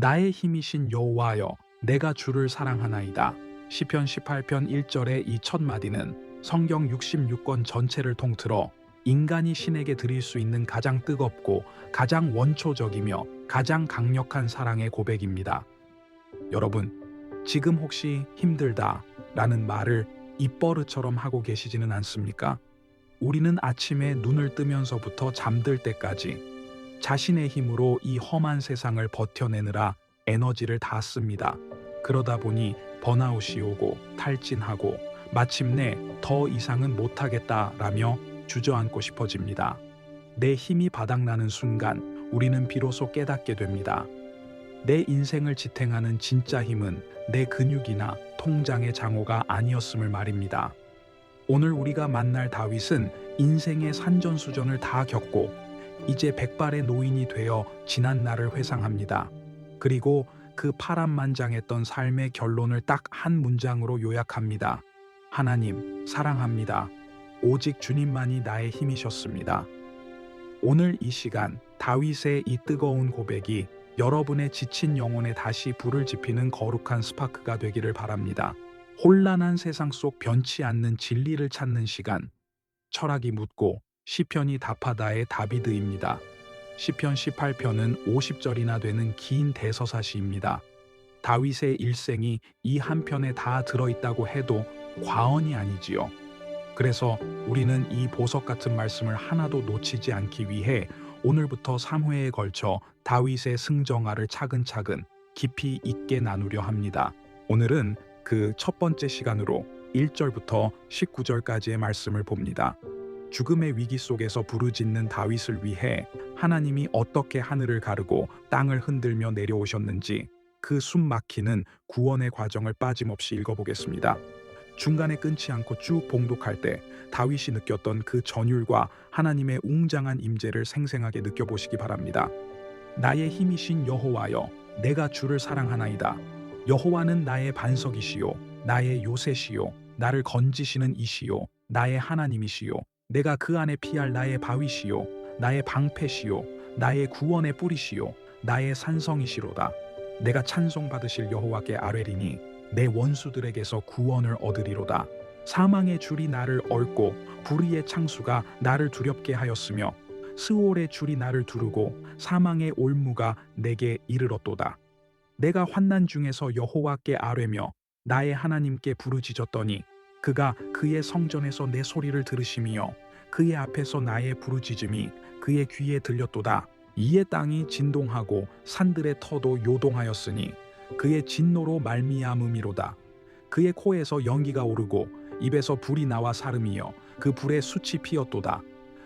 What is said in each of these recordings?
나의 힘이신 여호와여 내가 주를 사랑하나이다. 시편 18편 1절의 이 첫 마디는 성경 66권 전체를 통틀어 인간이 신에게 드릴 수 있는 가장 뜨겁고 가장 원초적이며 가장 강력한 사랑의 고백입니다. 여러분, 지금 혹시 힘들다 라는 말을 입버릇처럼 하고 계시지는 않습니까? 우리는 아침에 눈을 뜨면서부터 잠들 때까지 자신의 힘으로 이 험한 세상을 버텨내느라 에너지를 다 씁니다. 그러다 보니 번아웃이 오고 탈진하고 마침내 더 이상은 못하겠다라며 주저앉고 싶어집니다. 내 힘이 바닥나는 순간 우리는 비로소 깨닫게 됩니다. 내 인생을 지탱하는 진짜 힘은 내 근육이나 통장의 장호가 아니었음을 말입니다. 오늘 우리가 만날 다윗은 인생의 산전수전을 다 겪고 이제 백발의 노인이 되어 지난 날을 회상합니다. 그리고 그 파란만장했던 삶의 결론을 딱 한 문장으로 요약합니다. 하나님, 사랑합니다. 오직 주님만이 나의 힘이셨습니다. 오늘 이 시간 다윗의 이 뜨거운 고백이 여러분의 지친 영혼에 다시 불을 지피는 거룩한 스파크가 되기를 바랍니다. 혼란한 세상 속 변치 않는 진리를 찾는 시간. 철학이 묻고 시편이 답하다의 다비드입니다. 시편 18편은 50절이나 되는 긴 대서사시입니다. 다윗의 일생이 이 한 편에 다 들어있다고 해도 과언이 아니지요. 그래서 우리는 이 보석 같은 말씀을 하나도 놓치지 않기 위해 오늘부터 3회에 걸쳐 다윗의 승정아를 차근차근 깊이 있게 나누려 합니다. 오늘은 그 첫 번째 시간으로 1절부터 19절까지의 말씀을 봅니다. 죽음의 위기 속에서 부르짖는 다윗을 위해 하나님이 어떻게 하늘을 가르고 땅을 흔들며 내려오셨는지 그 숨 막히는 구원의 과정을 빠짐없이 읽어보겠습니다. 중간에 끊지 않고 쭉 봉독할 때 다윗이 느꼈던 그 전율과 하나님의 웅장한 임재를 생생하게 느껴보시기 바랍니다. 나의 힘이신 여호와여, 내가 주를 사랑하나이다. 여호와는 나의 반석이시요, 나의 요새시요, 나를 건지시는 이시요, 나의 하나님이시요, 내가 그 안에 피할 나의 바위시요, 나의 방패시요, 나의 구원의 뿌리시요, 나의 산성이시로다. 내가 찬송 받으실 여호와께 아뢰리니 내 원수들에게서 구원을 얻으리로다. 사망의 줄이 나를 얽고 불의의 창수가 나를 두렵게 하였으며 스올의 줄이 나를 두르고 사망의 올무가 내게 이르렀도다. 내가 환난 중에서 여호와께 아뢰며 나의 하나님께 부르짖었더니 그가 그의 성전에서 내 소리를 들으시며 그의 앞에서 나의 부르짖음이 그의 귀에 들렸도다. 이에 땅이 진동하고 산들의 터도 요동하였으니 그의 진노로 말미암음이로다. 그의 코에서 연기가 오르고 입에서 불이 나와 사름이여 그 불에 숯이 피었도다.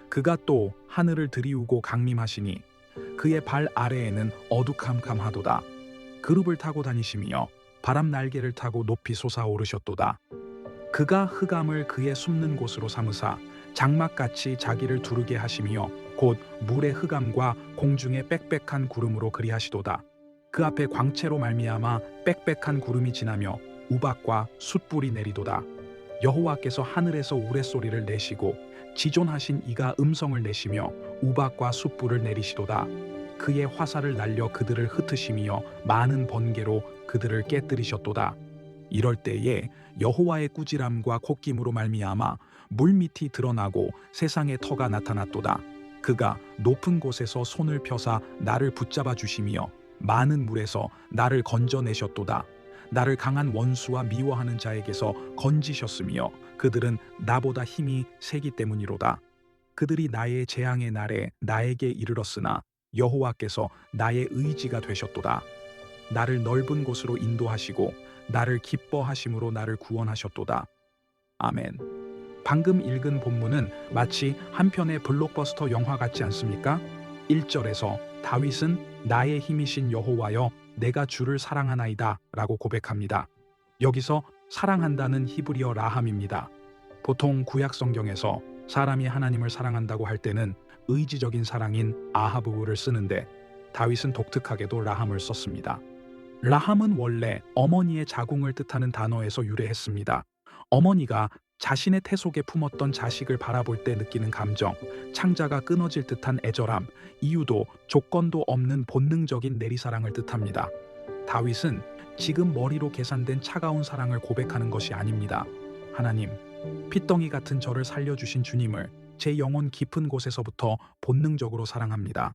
그가 또 하늘을 들이우고 강림하시니 그의 발 아래에는 어두캄캄하도다. 그룹을 타고 다니시며 바람 날개를 타고 높이 솟아오르셨도다. 그가 흑암을 그의 숨는 곳으로 삼으사 장막같이 자기를 두르게 하시며 곧 물의 흑암과 공중의 빽빽한 구름으로 그리하시도다. 그 앞에 광채로 말미암아 빽빽한 구름이 지나며 우박과 숯불이 내리도다. 여호와께서 하늘에서 우레소리를 내시고 지존하신 이가 음성을 내시며 우박과 숯불을 내리시도다. 그의 화살을 날려 그들을 흩으시며 많은 번개로 그들을 깨뜨리셨도다. 이럴 때에 여호와의 꾸지람과 콧김으로 말미암아 물밑이 드러나고 세상의 터가 나타났도다. 그가 높은 곳에서 손을 펴사 나를 붙잡아 주시며 많은 물에서 나를 건져내셨도다. 나를 강한 원수와 미워하는 자에게서 건지셨으며 그들은 나보다 힘이 세기 때문이로다. 그들이 나의 재앙의 날에 나에게 이르렀으나 여호와께서 나의 의지가 되셨도다. 나를 넓은 곳으로 인도하시고 나를 기뻐하심으로 나를 구원하셨도다. 아멘. 방금 읽은 본문은 마치 한 편의 블록버스터 영화 같지 않습니까? 1절에서 다윗은 나의 힘이신 여호와여 내가 주를 사랑하나이다 라고 고백합니다. 여기서 사랑한다는 히브리어 라함입니다. 보통 구약 성경에서 사람이 하나님을 사랑한다고 할 때는 의지적인 사랑인 아하브를 쓰는데 다윗은 독특하게도 라함을 썼습니다. 라함은 원래 어머니의 자궁을 뜻하는 단어에서 유래했습니다. 어머니가 자신의 태 속에 품었던 자식을 바라볼 때 느끼는 감정, 창자가 끊어질 듯한 애절함, 이유도 조건도 없는 본능적인 내리사랑을 뜻합니다. 다윗은 지금 머리로 계산된 차가운 사랑을 고백하는 것이 아닙니다. 하나님, 핏덩이 같은 저를 살려주신 주님을 제 영혼 깊은 곳에서부터 본능적으로 사랑합니다.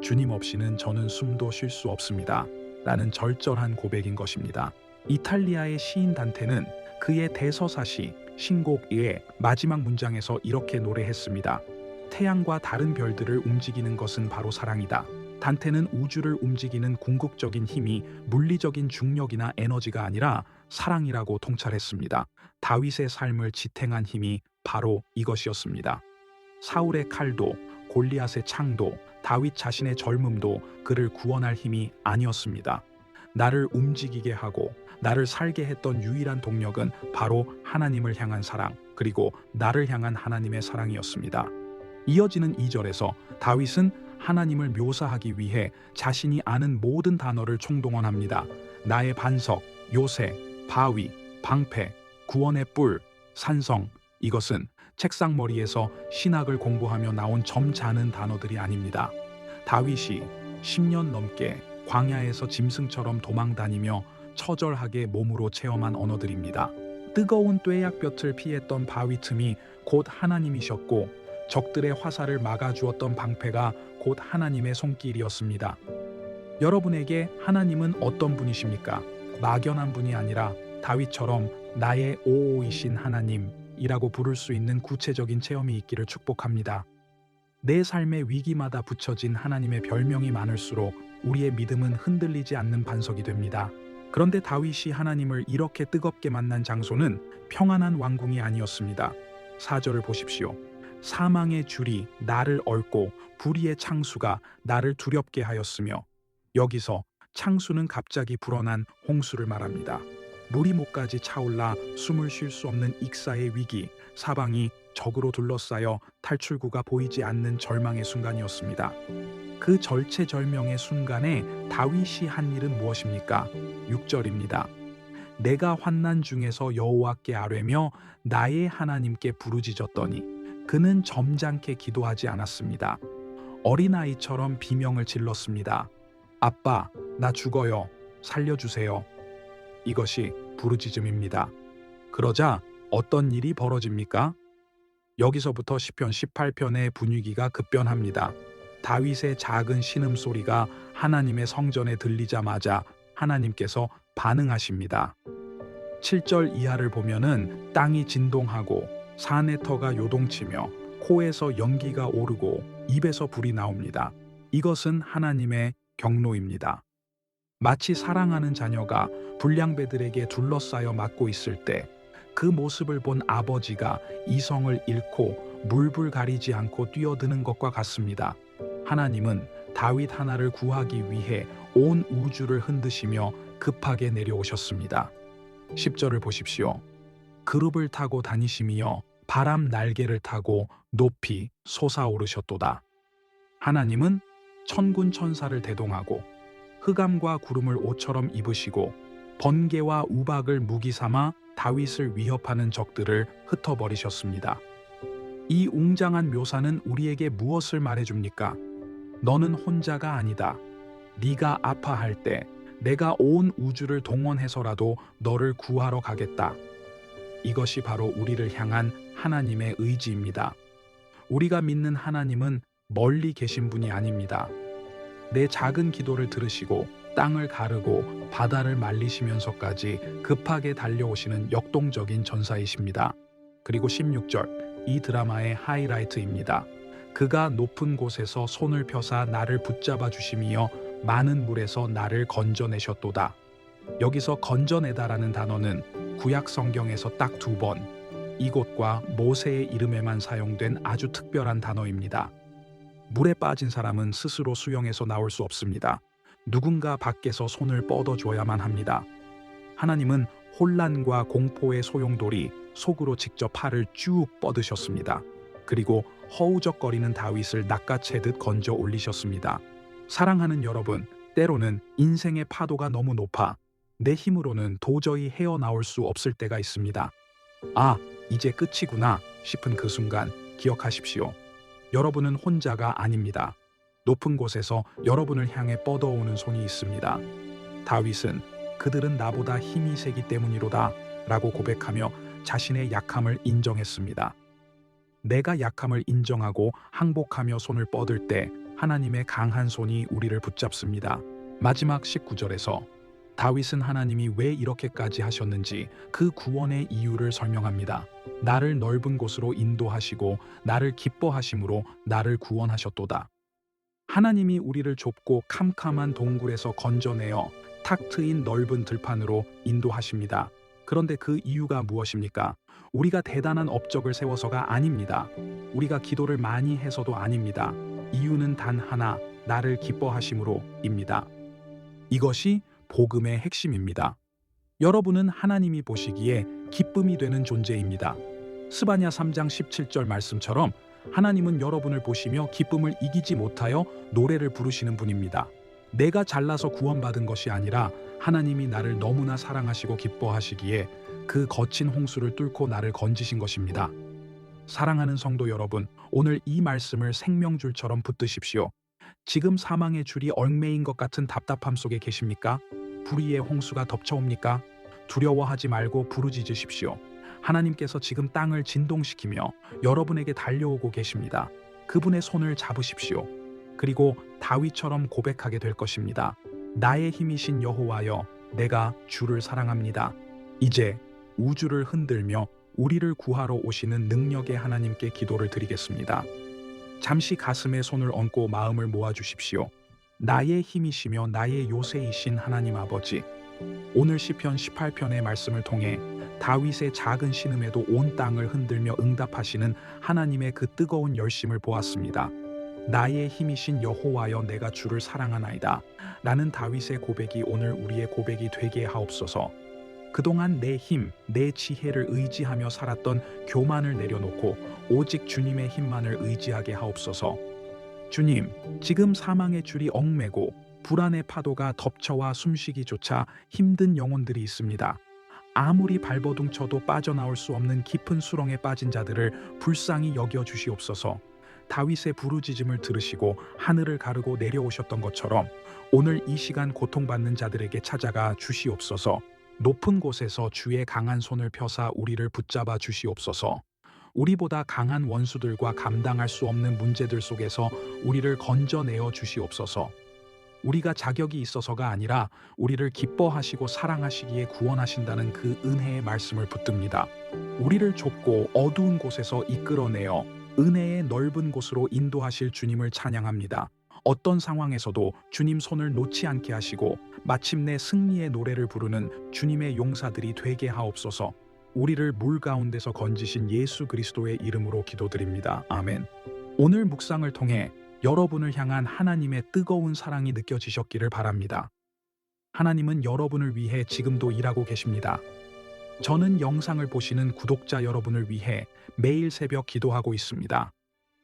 주님 없이는 저는 숨도 쉴 수 없습니다. 라는 절절한 고백인 것입니다. 이탈리아의 시인 단테는 그의 대서사시 신곡의 마지막 문장에서 이렇게 노래했습니다. 태양과 다른 별들을 움직이는 것은 바로 사랑이다. 단테는 우주를 움직이는 궁극적인 힘이 물리적인 중력이나 에너지가 아니라 사랑이라고 통찰했습니다. 다윗의 삶을 지탱한 힘이 바로 이것이었습니다. 사울의 칼도 골리앗의 창도 다윗 자신의 젊음도 그를 구원할 힘이 아니었습니다. 나를 움직이게 하고 나를 살게 했던 유일한 동력은 바로 하나님을 향한 사랑 그리고 나를 향한 하나님의 사랑이었습니다. 이어지는 2절에서 다윗은 하나님을 묘사하기 위해 자신이 아는 모든 단어를 총동원합니다. 나의 반석, 요새, 바위, 방패, 구원의 뿔, 산성 이것은 책상 머리에서 신학을 공부하며 나온 점잖은 단어들이 아닙니다. 다윗이 10년 넘게 광야에서 짐승처럼 도망 다니며 처절하게 몸으로 체험한 언어들입니다. 뜨거운 뙤약볕을 피했던 바위 틈이 곧 하나님이셨고 적들의 화살을 막아주었던 방패가 곧 하나님의 손길이었습니다. 여러분에게 하나님은 어떤 분이십니까? 막연한 분이 아니라 다윗처럼 나의 오오이신 하나님 이라고 부를 수 있는 구체적인 체험이 있기를 축복합니다. 내 삶의 위기마다 붙여진 하나님의 별명이 많을수록 우리의 믿음은 흔들리지 않는 반석이 됩니다. 그런데 다윗이 하나님을 이렇게 뜨겁게 만난 장소는 평안한 왕궁이 아니었습니다. 4절을 보십시오. 사망의 줄이 나를 얽고 불의의 창수가 나를 두렵게 하였으며 여기서 창수는 갑자기 불어난 홍수를 말합니다. 물이 목까지 차올라 숨을 쉴 수 없는 익사의 위기, 사방이 적으로 둘러싸여 탈출구가 보이지 않는 절망의 순간이었습니다. 그 절체절명의 순간에 다윗이 한 일은 무엇입니까? 6절입니다. 내가 환난 중에서 여호와께 아뢰며 나의 하나님께 부르짖었더니 그는 점잖게 기도하지 않았습니다. 어린아이처럼 비명을 질렀습니다. 아빠, 나 죽어요. 살려주세요. 이것이 부르짖음입니다. 그러자 어떤 일이 벌어집니까? 여기서부터 시편 18편의 분위기가 급변합니다. 다윗의 작은 신음 소리가 하나님의 성전에 들리자마자 하나님께서 반응하십니다. 7절 이하를 보면은 땅이 진동하고 산의 터가 요동치며 코에서 연기가 오르고 입에서 불이 나옵니다. 이것은 하나님의 경로입니다. 마치 사랑하는 자녀가 불량배들에게 둘러싸여 맞고 있을 때 그 모습을 본 아버지가 이성을 잃고 물불 가리지 않고 뛰어드는 것과 같습니다. 하나님은 다윗 하나를 구하기 위해 온 우주를 흔드시며 급하게 내려오셨습니다. 10절을 보십시오. 그룹을 타고 다니시며 바람 날개를 타고 높이 솟아오르셨도다. 하나님은 천군 천사를 대동하고 흑암과 구름을 옷처럼 입으시고 번개와 우박을 무기 삼아 다윗을 위협하는 적들을 흩어버리셨습니다. 이 웅장한 묘사는 우리에게 무엇을 말해줍니까? 너는 혼자가 아니다. 네가 아파할 때 내가 온 우주를 동원해서라도 너를 구하러 가겠다. 이것이 바로 우리를 향한 하나님의 의지입니다. 우리가 믿는 하나님은 멀리 계신 분이 아닙니다. 내 작은 기도를 들으시고 땅을 가르고 바다를 말리시면서까지 급하게 달려오시는 역동적인 전사이십니다. 그리고 16절, 이 드라마의 하이라이트입니다. 그가 높은 곳에서 손을 펴사 나를 붙잡아 주심이여 많은 물에서 나를 건져내셨도다. 여기서 건져내다라는 단어는 구약 성경에서 딱 두 번, 이곳과 모세의 이름에만 사용된 아주 특별한 단어입니다. 물에 빠진 사람은 스스로 수영해서 나올 수 없습니다. 누군가 밖에서 손을 뻗어줘야만 합니다. 하나님은 혼란과 공포의 소용돌이 속으로 직접 팔을 쭉 뻗으셨습니다. 그리고 허우적거리는 다윗을 낚아채듯 건져 올리셨습니다. 사랑하는 여러분, 때로는 인생의 파도가 너무 높아 내 힘으로는 도저히 헤어나올 수 없을 때가 있습니다. 아, 이제 끝이구나 싶은 그 순간 기억하십시오. 여러분은 혼자가 아닙니다. 높은 곳에서 여러분을 향해 뻗어오는 손이 있습니다. 다윗은 그들은 나보다 힘이 세기 때문이로다 라고 고백하며 자신의 약함을 인정했습니다. 내가 약함을 인정하고 항복하며 손을 뻗을 때 하나님의 강한 손이 우리를 붙잡습니다. 마지막 19절에서 다윗은 하나님이 왜 이렇게까지 하셨는지 그 구원의 이유를 설명합니다. 나를 넓은 곳으로 인도하시고 나를 기뻐하심으로 나를 구원하셨도다. 하나님이 우리를 좁고 캄캄한 동굴에서 건져내어 탁 트인 넓은 들판으로 인도하십니다. 그런데 그 이유가 무엇입니까? 우리가 대단한 업적을 세워서가 아닙니다. 우리가 기도를 많이 해서도 아닙니다. 이유는 단 하나, 나를 기뻐하심으로입니다. 이것이 복음의 핵심입니다. 여러분은 하나님이 보시기에 기쁨이 되는 존재입니다. 스바냐 3장 17절 말씀처럼 하나님은 여러분을 보시며 기쁨을 이기지 못하여 노래를 부르시는 분입니다. 내가 잘나서 구원받은 것이 아니라 하나님이 나를 너무나 사랑하시고 기뻐하시기에 그 거친 홍수를 뚫고 나를 건지신 것입니다. 사랑하는 성도 여러분, 오늘 이 말씀을 생명줄처럼 붙드십시오. 지금 사망의 줄이 얽매인 것 같은 답답함 속에 계십니까? 불의의 홍수가 덮쳐옵니까? 두려워하지 말고 부르짖으십시오. 하나님께서 지금 땅을 진동시키며 여러분에게 달려오고 계십니다. 그분의 손을 잡으십시오. 그리고 다윗처럼 고백하게 될 것입니다. 나의 힘이신 여호와여, 내가 주를 사랑합니다. 이제 우주를 흔들며 우리를 구하러 오시는 능력의 하나님께 기도를 드리겠습니다. 잠시 가슴에 손을 얹고 마음을 모아 주십시오. 나의 힘이시며 나의 요새이신 하나님 아버지. 오늘 시편 18편의 말씀을 통해 다윗의 작은 신음에도 온 땅을 흔들며 응답하시는 하나님의 그 뜨거운 열심을 보았습니다. 나의 힘이신 여호와여 내가 주를 사랑하나이다. 라는 다윗의 고백이 오늘 우리의 고백이 되게 하옵소서. 그동안 내 힘, 내 지혜를 의지하며 살았던 교만을 내려놓고 오직 주님의 힘만을 의지하게 하옵소서. 주님, 지금 사망의 줄이 얽매고 불안의 파도가 덮쳐와 숨쉬기조차 힘든 영혼들이 있습니다. 아무리 발버둥 쳐도 빠져나올 수 없는 깊은 수렁에 빠진 자들을 불쌍히 여겨 주시옵소서. 다윗의 부르짖음을 들으시고 하늘을 가르고 내려오셨던 것처럼 오늘 이 시간 고통받는 자들에게 찾아가 주시옵소서. 높은 곳에서 주의 강한 손을 펴사 우리를 붙잡아 주시옵소서. 우리보다 강한 원수들과 감당할 수 없는 문제들 속에서 우리를 건져내어 주시옵소서. 우리가 자격이 있어서가 아니라 우리를 기뻐하시고 사랑하시기에 구원하신다는 그 은혜의 말씀을 붙듭니다. 우리를 좁고 어두운 곳에서 이끌어내어 은혜의 넓은 곳으로 인도하실 주님을 찬양합니다. 어떤 상황에서도 주님 손을 놓지 않게 하시고 마침내 승리의 노래를 부르는 주님의 용사들이 되게 하옵소서. 우리를 물 가운데서 건지신 예수 그리스도의 이름으로 기도드립니다. 아멘. 오늘 묵상을 통해 여러분을 향한 하나님의 뜨거운 사랑이 느껴지셨기를 바랍니다. 하나님은 여러분을 위해 지금도 일하고 계십니다. 저는 영상을 보시는 구독자 여러분을 위해 매일 새벽 기도하고 있습니다.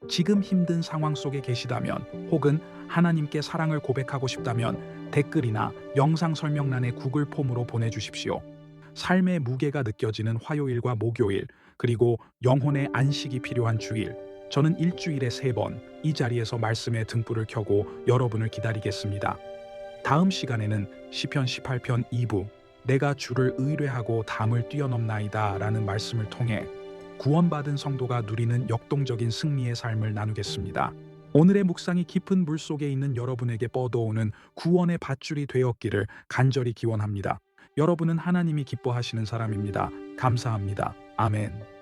지금 힘든 상황 속에 계시다면 혹은 하나님께 사랑을 고백하고 싶다면 댓글이나 영상 설명란에 구글 폼으로 보내주십시오. 삶의 무게가 느껴지는 화요일과 목요일, 그리고 영혼의 안식이 필요한 주일, 저는 일주일에 세 번 이 자리에서 말씀의 등불을 켜고 여러분을 기다리겠습니다. 다음 시간에는 시편 18편 2부 내가 주를 의뢰하고 담을 뛰어넘나이다 라는 말씀을 통해 구원받은 성도가 누리는 역동적인 승리의 삶을 나누겠습니다. 오늘의 묵상이 깊은 물 속에 있는 여러분에게 뻗어오는 구원의 밧줄이 되었기를 간절히 기원합니다. 여러분은 하나님이 기뻐하시는 사람입니다. 감사합니다. 아멘.